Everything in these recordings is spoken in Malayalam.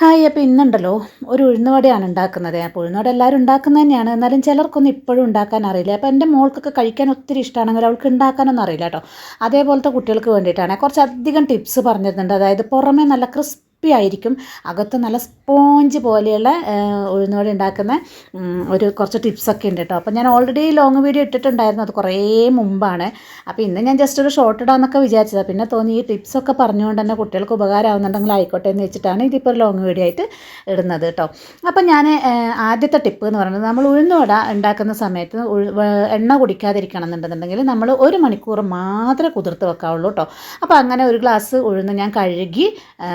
ഹായ് അപ്പോൾ ഇന്നുണ്ടല്ലോ ഒരു ഉഴുന്നുവടയാണ് ഉണ്ടാക്കുന്നത്. അപ്പോൾ ഉഴുന്നുവട എല്ലാവരും ഉണ്ടാക്കുന്നത് തന്നെയാണ്. എന്നാലും ചിലർക്കൊന്നും ഇപ്പോഴും ഉണ്ടാക്കാൻ അറിയില്ല. അപ്പോൾ എന്റെ മോൾക്കൊക്കെ കഴിക്കാൻ ഒത്തിരി ഇഷ്ടമാണെങ്കിൽ അവൾക്ക് ഉണ്ടാക്കാനൊന്നും അറിയില്ല കേട്ടോ. അതേപോലത്തെ കുട്ടികൾക്ക് വേണ്ടിയിട്ടാണ്. കുറച്ചധികം ടിപ്സ് പറഞ്ഞിരുന്നുണ്ട്. അതായത് പുറമേ നല്ല ക്രിസ്പി ആയിരിക്കും അകത്ത് നല്ല സ്പോഞ്ച് പോലെയുള്ള ഉഴുന്നുവട ഉണ്ടാക്കുന്ന ഒരു കുറച്ച് ടിപ്സൊക്കെ ഉണ്ട് കേട്ടോ അപ്പോൾ ഞാൻ ഓൾറെഡി ലോങ് വീഡിയോ ഇട്ടിട്ടുണ്ടായിരുന്നു. അത് കുറേ മുമ്പാണ്. അപ്പോൾ ഇന്ന് ഞാൻ ജസ്റ്റ് ഒരു ഷോർട്ട് ഇടാമെന്നൊക്കെ വിചാരിച്ചതാണ് പിന്നെ തോന്നി ഈ ടിപ്സൊക്കെ പറഞ്ഞുകൊണ്ട് തന്നെ കുട്ടികൾക്ക് ഉപകാരമാവുന്നുണ്ടെങ്കിൽ ആയിക്കോട്ടെ എന്ന് വെച്ചിട്ടാണ് ഇതിപ്പോൾ ഒരു ലോങ് വീഡിയോ ആയിട്ട് ഇടുന്നത് കേട്ടോ അപ്പോൾ ഞാൻ ആദ്യത്തെ ടിപ്പ് എന്ന് പറയുന്നത് നമ്മൾ ഉഴുന്നുവട ഉണ്ടാക്കുന്ന സമയത്ത് എണ്ണ കുടിക്കാതിരിക്കണം എന്നുണ്ടെന്നുണ്ടെങ്കിൽ നമ്മൾ ഒരു മണിക്കൂർ മാത്രമേ കുതിർത്ത് വെക്കാവുള്ളൂ കേട്ടോ അപ്പോൾ അങ്ങനെ ഒരു ഗ്ലാസ് ഉഴുന്ന് ഞാൻ കഴുകി ആ,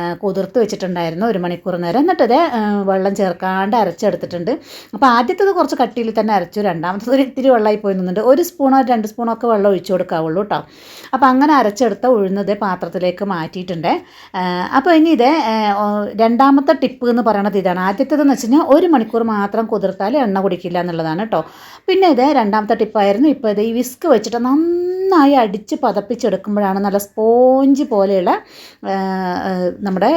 കുതിർത്ത് വെച്ചിട്ടുണ്ടായിരുന്നു ഒരു മണിക്കൂർ നേരം. എന്നിട്ട് ഇത് ആ, വെള്ളം ചേർക്കാണ്ട് അരച്ചെടുത്തിട്ടുണ്ട്. അപ്പോൾ ആദ്യത്തേത് കുറച്ച് കട്ടിയിൽ തന്നെ അരച്ചു രണ്ടാമത്തത് ഒരു ഇത്തിരി വെള്ളമായി പോയി നിന്നുണ്ട് ഒരു സ്പൂണോ രണ്ട് സ്പൂണോ ഒക്കെ വെള്ളം ഒഴിച്ചു കൊടുക്കാവുള്ളൂ കേട്ടോ അപ്പോൾ അങ്ങനെ അരച്ചെടുത്ത ഉഴുന്നത് പാത്രത്തിലേക്ക് മാറ്റിയിട്ടുണ്ട്. അപ്പോൾ ഇനി ഇത് രണ്ടാമത്തെ ടിപ്പ് എന്ന് പറയുന്നത് ഇതാണ്. ആദ്യത്തേതെന്ന് വെച്ച് കഴിഞ്ഞാൽ ഒരു മണിക്കൂർ മാത്രം കുതിർത്താൽ എണ്ണ കുടിക്കില്ല എന്നുള്ളതാണ് കേട്ടോ പിന്നെ ഇത് രണ്ടാമത്തെ ടിപ്പായിരുന്നു. ഇപ്പോൾ ഇത് ഈ വിസ്ക് വെച്ചിട്ട് നന്നായി അടിച്ച് പതപ്പിച്ചെടുക്കുമ്പോഴാണ് നല്ല സ്പോഞ്ച് പോലെയുള്ള നമ്മുടെ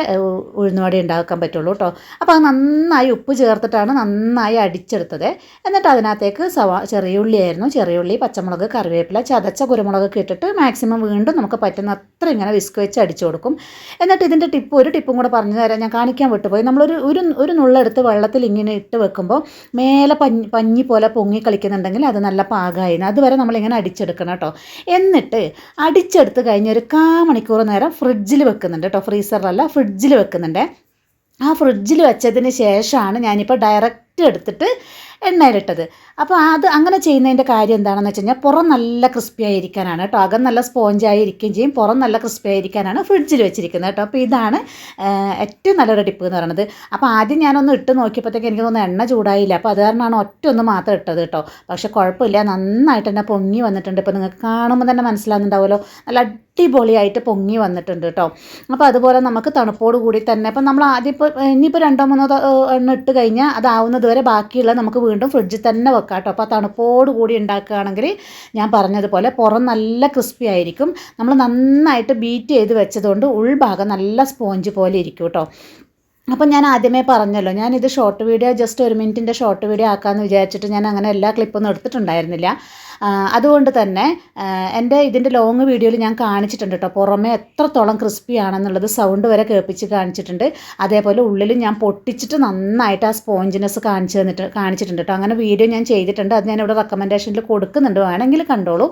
ഉഴുന്നുവട ഉണ്ടാക്കാൻ പറ്റുള്ളൂ കേട്ടോ. അപ്പോൾ അത് നന്നായി ഉപ്പ് ചേർത്തിട്ടാണ് നന്നായി അടിച്ചെടുത്തത്. എന്നിട്ട് അതിനകത്തേക്ക് സവാ ചെറിയ ഉള്ളിയായിരുന്നു ചെറിയ ഉള്ളി പച്ചമുളക് കറിവേപ്പില ചതച്ച കുരുമുളകൊക്കെ ഇട്ടിട്ട് മാക്സിമം വീണ്ടും നമുക്ക് പറ്റുന്ന അത്ര ഇങ്ങനെ വിസ്ക് വെച്ച് അടിച്ചു കൊടുക്കും. എന്നിട്ട് ഇതിന്റെ ടിപ്പ് ഒരു ടിപ്പും കൂടെ പറഞ്ഞു തരാം. ഞാൻ കാണിക്കാൻ വിട്ടുപോയി. നമ്മളൊരു ഒരു ഒരു നുള്ളെടുത്ത് വെള്ളത്തിൽ ഇങ്ങനെ ഇട്ട് വെക്കുമ്പോൾ മേലെ പഞ്ഞി പഞ്ഞി പോലെ പൊങ്ങി കളിക്കുന്നുണ്ടെങ്കിൽ അത് നല്ല പാകമായിരുന്നു. അതുവരെ നമ്മളിങ്ങനെ അടിച്ചെടുക്കണം കേട്ടോ. എന്നിട്ട് അടിച്ചെടുത്ത് കഴിഞ്ഞ് ഒരു കാ മണിക്കൂർ നേരം ഫ്രിഡ്ജിൽ വെക്കുന്നുണ്ട് കേട്ടോ ഫ്രീസറിലല്ല ഫ്രിഡ്ജിൽ വെക്കുന്നുണ്ട്. ആ ഫ്രിഡ്ജിൽ വെച്ചതിന് ശേഷമാണ് ഞാനിപ്പോൾ ഡയറക്റ്റ് എടുത്തിട്ട് എണ്ണയിലിട്ടത്. അപ്പോൾ അത് അങ്ങനെ ചെയ്യുന്നതിന്റെ കാര്യം എന്താണെന്ന് വെച്ച് കഴിഞ്ഞാൽ പുറം നല്ല ക്രിസ്പി ആയിരിക്കാനാണ് കേട്ടോ. അകം നല്ല സ്പോഞ്ചായി ഇരിക്കുകയും ചെയ്യും. പുറം നല്ല ക്രിസ്പി ആയിരിക്കാനാണ് ഫ്രിഡ്ജിൽ വെച്ചിരിക്കുന്നത് കേട്ടോ. അപ്പോൾ ഇതാണ് ഏറ്റവും നല്ലൊരു ടിപ്പ് എന്ന് പറയുന്നത്. അപ്പോൾ ആദ്യം ഞാനൊന്ന് ഇട്ട് നോക്കിയപ്പോഴത്തേക്ക് എനിക്ക് തോന്നുന്നു എണ്ണ ചൂടായില്ല. അപ്പോൾ അത് കാരണമാണ് ഒറ്റ ഒന്ന് മാത്രം ഇട്ടത് കേട്ടോ. പക്ഷേ കുഴപ്പമില്ല. നന്നായിട്ട് തന്നെ പൊങ്ങി വന്നിട്ടുണ്ട്. ഇപ്പോൾ നിങ്ങൾക്ക് കാണുമ്പോൾ തന്നെ മനസ്സിലാകുന്നുണ്ടാവുമല്ലോ നല്ല അടിപൊളിയായിട്ട് പൊങ്ങി വന്നിട്ടുണ്ട് കേട്ടോ. അപ്പോൾ അതുപോലെ നമുക്ക് തണുപ്പോട് കൂടി തന്നെ. ഇപ്പം നമ്മൾ ആദ്യം ഇപ്പോൾ ഇനിയിപ്പോൾ രണ്ടോ മൂന്നോ എണ്ണ ഇട്ട് കഴിഞ്ഞാൽ അതാവുന്നത് വരെ ബാക്കിയുള്ള നമുക്ക് വീണ്ടും ഫ്രിഡ്ജിൽ തന്നെ വെക്കാം കേട്ടോ. അപ്പോൾ തണുപ്പോട് കൂടി ഉണ്ടാക്കുകയാണെങ്കിൽ ഞാൻ പറഞ്ഞതുപോലെ പുറം നല്ല ക്രിസ്പി ആയിരിക്കും. നമ്മൾ നന്നായിട്ട് ബീറ്റ് ചെയ്ത് വെച്ചതുകൊണ്ട് ഉൾഭാഗം നല്ല സ്പോഞ്ച് പോലെ ഇരിക്കും കേട്ടോ. അപ്പം ഞാൻ ആദ്യമേ പറഞ്ഞല്ലോ ഞാനിത് ഷോർട്ട് വീഡിയോ ജസ്റ്റ് ഒരു മിനിറ്റിന്റെ ഷോർട്ട് വീഡിയോ ആക്കാമെന്ന് വിചാരിച്ചിട്ട് ഞാൻ അങ്ങനെ എല്ലാ ക്ലിപ്പൊന്നും എടുത്തിട്ടുണ്ടായിരുന്നില്ല. അതുകൊണ്ട് തന്നെ എന്റെ ഇതിന്റെ ലോങ് വീഡിയോയിൽ ഞാൻ കാണിച്ചിട്ടുണ്ട് കേട്ടോ പുറമേ എത്രത്തോളം ക്രിസ്പി ആണെന്നുള്ളത് സൗണ്ട് വരെ കേൾപ്പിച്ച് കാണിച്ചിട്ടുണ്ട്. അതേപോലെ ഉള്ളിൽ ഞാൻ പൊട്ടിച്ചിട്ട് നന്നായിട്ട് ആ സ്പോഞ്ചിനെസ് കാണിച്ചു തന്നിട്ട് കാണിച്ചിട്ടുണ്ട് കേട്ടോ അങ്ങനെ വീഡിയോ ഞാൻ ചെയ്തിട്ടുണ്ട്. അത് ഞാൻ ഇവിടെ റെക്കമെൻഡേഷനിൽ കൊടുക്കുന്നുണ്ട്. വേണമെങ്കിൽ കണ്ടോളൂ.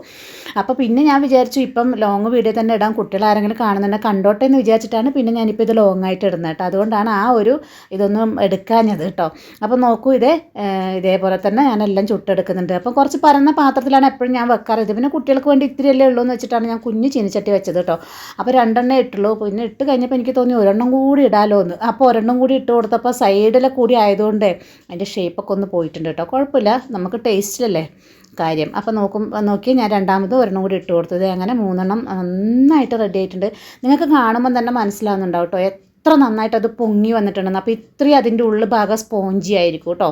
അപ്പോൾ പിന്നെ ഞാൻ വിചാരിച്ചു ഇപ്പം ലോങ് വീഡിയോ തന്നെ ഇടാൻ കുട്ടികൾ ആരെങ്കിലും കാണുന്നുണ്ടെങ്കിൽ കണ്ടോട്ടെ എന്ന് വിചാരിച്ചിട്ടാണ് പിന്നെ ഞാനിപ്പോൾ ഇത് ലോങ് ആയിട്ട് ഇടുന്നത് കേട്ടോ അതുകൊണ്ടാണ് ആ ഒരു ഇതൊന്നും എടുക്കാഞ്ഞത് കേട്ടോ. അപ്പോൾ നോക്കൂ ഇതേ ഇതേപോലെ തന്നെ ഞാനെല്ലാം ചുട്ടെടുക്കുന്നുണ്ട്. അപ്പം കുറച്ച് പരന്ന പാത്രത്തിലാണ് എപ്പോഴും ഞാൻ വെക്കാറ്. ഇത് പിന്നെ കുട്ടികൾക്ക് വേണ്ടി ഇത്തിരിയല്ലേ ഉള്ളൂ എന്ന് വെച്ചിട്ടാണ് ഞാൻ കുഞ്ഞ് ചീനിച്ചട്ടി വെച്ചത് കേട്ടോ. അപ്പോൾ രണ്ടെണ്ണേ ഇട്ടുള്ളൂ. പിന്നെ ഇട്ട് കഴിഞ്ഞപ്പോൾ എനിക്ക് തോന്നി ഒരെണ്ണം കൂടി ഇടാലോ എന്ന്. അപ്പോൾ ഒരെണ്ണം കൂടി ഇട്ട് കൊടുത്തപ്പോൾ സൈഡിലെ കൂടി ആയതുകൊണ്ട് അതിന്റെ ഷേപ്പൊക്കെ ഒന്ന് പോയിട്ടുണ്ട് കേട്ടോ. കുഴപ്പമില്ല. നമുക്ക് ടേസ്റ്റിലല്ലേ കാര്യം. അപ്പോൾ നോക്കും നോക്കി ഞാൻ രണ്ടാമത് ഒരെണ്ണം കൂടി ഇട്ട് കൊടുത്തത്. അങ്ങനെ മൂന്നെണ്ണം നന്നായിട്ട് റെഡി ആയിട്ടുണ്ട്. നിങ്ങൾക്ക് കാണുമ്പോൾ തന്നെ മനസ്സിലാവുന്നുണ്ടാവും കേട്ടോ. എത്ര നന്നായിട്ട് അത് പൊങ്ങി വന്നിട്ടുണ്ടെന്ന്. അപ്പോൾ ഇത്രയും അതിന്റെ ഉള്ളിൽ ഭാഗം സ്പോഞ്ചി ആയിരിക്കും കേട്ടോ.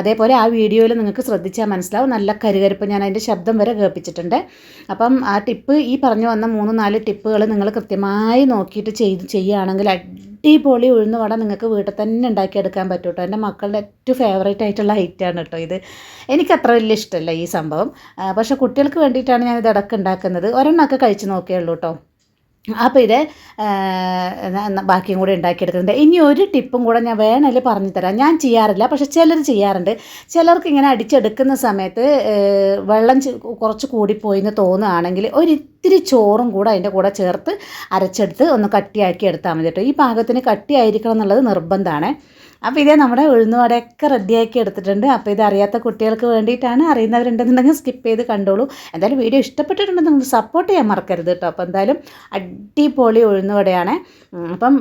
അതേപോലെ ആ വീഡിയോയിൽ നിങ്ങൾക്ക് ശ്രദ്ധിച്ചാൽ മനസ്സിലാവും. നല്ല കരുകരുപ്പ് ഞാൻ അതിന്റെ ശബ്ദം വരെ കേൾപ്പിച്ചിട്ടുണ്ട്. അപ്പം ആ ടിപ്പ് ഈ പറഞ്ഞു വന്ന മൂന്ന് നാല് ടിപ്പുകൾ നിങ്ങൾ കൃത്യമായി നോക്കിയിട്ട് ചെയ്ത് ചെയ്യുകയാണെങ്കിൽ അടിപൊളി ഉഴുന്ന് വട നിങ്ങൾക്ക് വീട്ടിൽ തന്നെ ഉണ്ടാക്കിയെടുക്കാൻ പറ്റും കേട്ടോ. എന്റെ മക്കളുടെ ഏറ്റവും ഫേവറേറ്റ് ആയിട്ടുള്ള ഐറ്റമാണ് കേട്ടോ ഇത്. എനിക്ക് അത്ര വലിയ ഇഷ്ടമല്ല ഈ സംഭവം. പക്ഷേ കുട്ടികൾക്ക് വേണ്ടിയിട്ടാണ് ഞാൻ ഇത് ഉണ്ടാക്കുന്നത്. ഒരെണ്ണമൊക്കെ കഴിച്ച് നോക്കിയേ ഉള്ളൂ കേട്ടോ. അപ്പോൾ ഇത് ബാക്കിയും കൂടി ഉണ്ടാക്കിയെടുക്കുന്നുണ്ട് ഇനി ഒരു ടിപ്പും കൂടെ ഞാൻ വേണമെങ്കിൽ പറഞ്ഞു തരാം ഞാൻ ചെയ്യാറില്ല പക്ഷെ ചിലർ ചെയ്യാറുണ്ട്. ചിലർക്ക് ഇങ്ങനെ അടിച്ചെടുക്കുന്ന സമയത്ത് വെള്ളം കുറച്ച് കൂടിപ്പോയി എന്ന് തോന്നുകയാണെങ്കിൽ ഒരിത്തിരി ചോറും കൂടെ അതിന്റെ കൂടെ ചേർത്ത് അരച്ചെടുത്ത് ഒന്ന് കട്ടിയാക്കി എടുത്താൽ മതി കേട്ടോ. ഈ പാകത്തിന് കട്ടിയായിരിക്കണം എന്നുള്ളത് നിർബന്ധമാണ്. അപ്പോൾ ഇതേ നമ്മുടെ ഉഴുന്നുവടയൊക്കെ റെഡിയാക്കി എടുത്തിട്ടുണ്ട്. അപ്പോൾ ഇത് അറിയാത്ത കുട്ടികൾക്ക് വേണ്ടിയിട്ടാണ് അറിയുന്നവരുണ്ടെന്നുണ്ടെങ്കിൽ സ്കിപ്പ് ചെയ്ത് കണ്ടോളൂ. എന്തായാലും വീഡിയോ ഇഷ്ടപ്പെട്ടിട്ടുണ്ടെങ്കിൽ നിങ്ങൾ സപ്പോർട്ട് ചെയ്യാൻ മറക്കരുത് കേട്ടോ. അപ്പോൾ എന്തായാലും അടിപൊളി ഉഴുന്നുവടയാണ്. വടയാണ് അപ്പം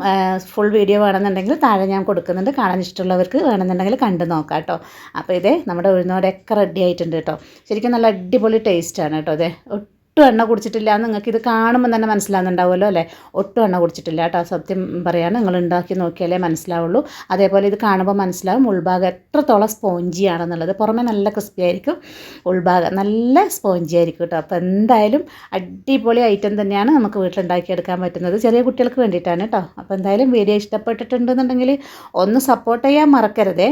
ഫുൾ വീഡിയോ വേണമെന്നുണ്ടെങ്കിൽ താഴെ ഞാൻ കൊടുക്കുന്നുണ്ട്. കാണാൻ ഇഷ്ടമുള്ളവർക്ക് വേണമെന്നുണ്ടെങ്കിൽ കണ്ടു നോക്കാം കേട്ടോ. അപ്പോൾ ഇതേ നമ്മുടെ ഉഴുന്നുവടയൊക്കെ റെഡി ആയിട്ടുണ്ട് കേട്ടോ. ശരിക്കും നല്ല അടിപൊളി ടേസ്റ്റാണ് കേട്ടോ അതെ ഒട്ടും എണ്ണ കുടിച്ചിട്ടില്ല നിങ്ങൾക്ക് ഇത് കാണുമ്പോൾ തന്നെ മനസ്സിലാകുന്നുണ്ടാവുമല്ലോ അല്ലേ? ഒട്ടും എണ്ണ കുടിച്ചിട്ടില്ല കേട്ടോ സത്യം പറയാണ്. നിങ്ങൾ ഉണ്ടാക്കി നോക്കിയാലേ മനസ്സിലാവുള്ളൂ. അതേപോലെ ഇത് കാണുമ്പോൾ മനസ്സിലാവും ഉൾഭാഗം എത്രത്തോളം സ്പോഞ്ചി ആണെന്നുള്ളത്. പുറമെ നല്ല ക്രിസ്പി ആയിരിക്കും ഉൾഭാഗം നല്ല സ്പോഞ്ചി ആയിരിക്കും കേട്ടോ. അപ്പോൾ എന്തായാലും അടിപൊളി ഐറ്റം തന്നെയാണ് നമുക്ക് വീട്ടിലുണ്ടാക്കിയെടുക്കാൻ പറ്റുന്നത്. ചെറിയ കുട്ടികൾക്ക് വേണ്ടിയിട്ടാണ് കേട്ടോ. അപ്പോൾ എന്തായാലും വീഡിയോ ഇഷ്ടപ്പെട്ടിട്ടുണ്ടെന്നുണ്ടെങ്കിൽ ഒന്ന് സപ്പോർട്ട് ചെയ്യാൻ മറക്കരുതേ.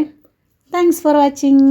Thanks for watching